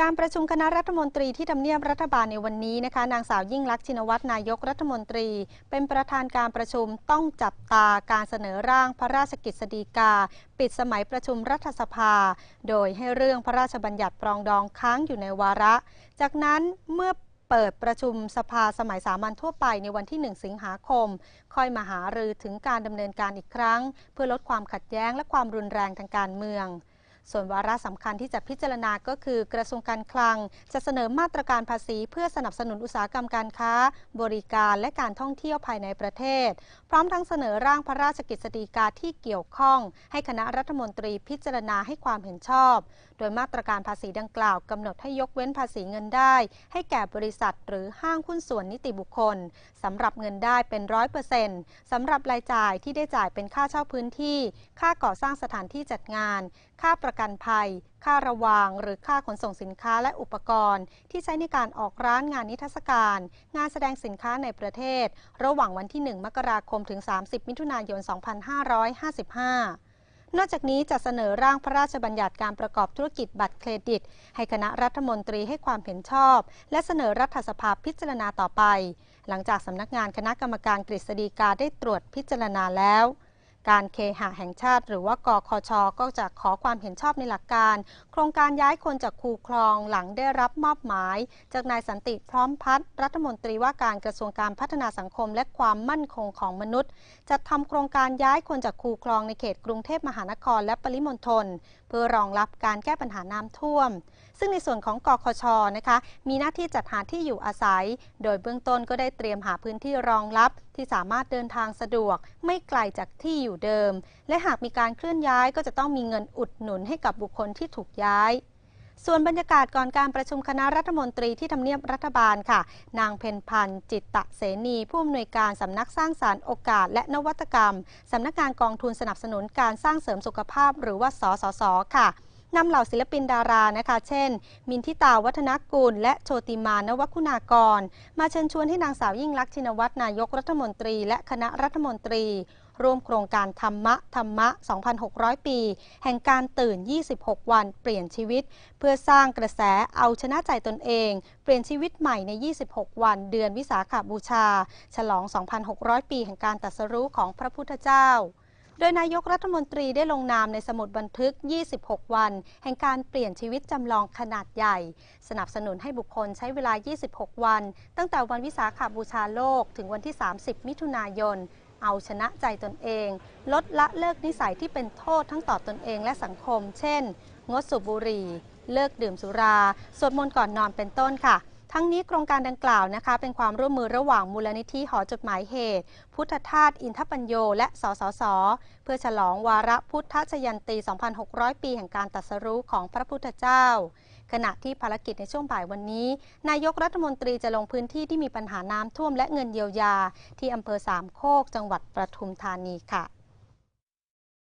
การประชุมคณะรัฐมนตรีที่ทำเนียบรัฐบาลในวันนี้นะคะนางสาวยิ่งลักษณ์ชินวัตรนายกรัฐมนตรี เป็นประธานการประชุมต้องจับตาการเสนอร่างพระราชกิจสฎีกา ปิดสมัยประชุมรัฐสภา โดยให้เรื่องพระราชบัญญัติปรองดองค้างอยู่ในวาระ จากนั้นเมื่อเปิดประชุมสภาสมัยสามัญทั่วไปในวันที่ 1 สิงหาคม ค่อยมาหารือถึงการดำเนินการอีกครั้ง เพื่อลดความขัดแย้งและความรุนแรงทางการเมือง ส่วนวาระสำคัญที่จะพิจารณาก็คือกระทรวงการคลัง จะเสนอมาตรการภาษี เพื่อสนับสนุนอุตสาหกรรมการค้า บริการและการท่องเที่ยวภายในประเทศ พร้อมทั้งเสนอร่างพระราชกิจสฎีกาที่เกี่ยวข้อง ให้คณะรัฐมนตรีพิจารณาให้ความเห็นชอบ โดยมาตรการภาษีดังกล่าวกำหนดให้ยกเว้นภาษีเงินได้ ให้แก่บริษัท หรือห้างหุ้นส่วนนิติบุคคลสำหรับเงินได้เป็นร้อยเปอร์เซ็นต์สำหรับรายจ่ายที่ได้จ่ายเป็นค่าเช่าพื้นที่ ค่าก่อสร้างสถานที่จัดงาน ค่าประประกันภัย ค่าระวาง หรือค่าขนส่งสินค้าและอุปกรณ์ ที่ใช้ในการออกร้านงานนิทรรศการ งานแสดงสินค้าในประเทศ ระหว่างวันที่ 1 มกราคมถึง 30 มิถุนายน 2555นอกจากนี้จะเสนอร่างพระราชบัญญัติการประกอบธุรกิจบัตรเครดิต ให้คณะรัฐมนตรีให้ความเห็นชอบ และเสนอรัฐสภาพิจารณาต่อไป หลังจากสำนักงานคณะกรรมการกฤษฎีกาได้ตรวจพิจารณาแล้ว การเคหะแห่งชาติ หรือว่ากคช ก็จะขอความเห็นชอบในหลักการ โครงการย้ายคนจากคูคลองหลังได้รับมอบหมาย จากนายสันติพร้อมพัฒน์รัฐมนตรีว่าการกระทรวงการพัฒนาสังคมและความมั่นคงของมนุษย์ จัดทำโครงการย้ายคนจากคูคลองในเขตกรุงเทพมหานครและปริมณฑลเพื่อรองรับการแก้ปัญหาน้ำท่วม ซึ่งในส่วนของกคชนะคะ มีหน้าที่จัดหาที่อยู่อาศัย โดยเบื้องต้นก็ได้เตรียมหาพื้นที่รองรับ ที่สามารถเดินทางสะดวก ไม่ไกลจากที่อยู่เดิม และหากมีการเคลื่อนย้ายก็จะต้องมีเงินอุดหนุนให้กับบุคคลที่ถูกย้ายส่วนบรรยากาศก่อนการประชุมคณะรัฐมนตรีที่ทำเนียบรัฐบาลค่ะ นางเพนพันธ์จิตตะเสนีผู้อำนวยการสำนักสร้างสารรค์โอกาสและนวัตกรรม สำนักงานกองทุนสนับสนุนการสร้างเสริมสุขภาพหรือว่าสสสค่ะ นำเหล่าศิลปินดารานะคะ เช่น มินทิตาวัฒนกุล และโชติมานวคุณากร มาเชิญชวนให้นางสาวยิ่งลักษณ์ชินวัตรนายกรัฐมนตรี และคณะรัฐมนตรี ร่วมโครงการธรรมะ ธรรมะ 2,600 ปี แห่งการตื่น 26 วัน เปลี่ยนชีวิต เพื่อสร้างกระแสเอาชนะใจตนเอง เปลี่ยนชีวิตใหม่ใน 26 วัน เดือนวิสาขบูชา ฉลอง 2,600 ปี แห่งการตรัสรู้ของพระพุทธเจ้า โดยนายกรัฐมนตรีได้ลงนามในสมุดบันทึก 26 วัน แห่งการเปลี่ยนชีวิตจำลองขนาดใหญ่ สนับสนุนให้บุคคลใช้เวลา 26 วัน ตั้งแต่วันวิสาขาบูชาโลก ถึงวันที่ 30 มิถุนายน เอาชนะใจตนเอง ลดละเลิกนิสัยที่เป็นโทษทั้งต่อตนเองและสังคม เช่น งดสูบบุหรี่ เลิกดื่มสุรา สวดมนต์ก่อนนอนเป็นต้นค่ะ ทั้งนี้โครงการดังกล่าวนะคะ เป็นความร่วมมือระหว่างมูลนิธิหอจดหมายเหตุ พุทธทาสอินทปัญโย และสสส เพื่อฉลองวาระพุทธชยันตี 2,600 ปีแห่งการตรัสรู้ของพระพุทธเจ้า ขณะที่ภารกิจในช่วงบ่ายวันนี้ นายกรัฐมนตรีจะลงพื้นที่ที่มีปัญหาน้ำท่วมและเงินเยียวยา ที่อำเภอสามโคกจังหวัดปทุมธานีค่ะ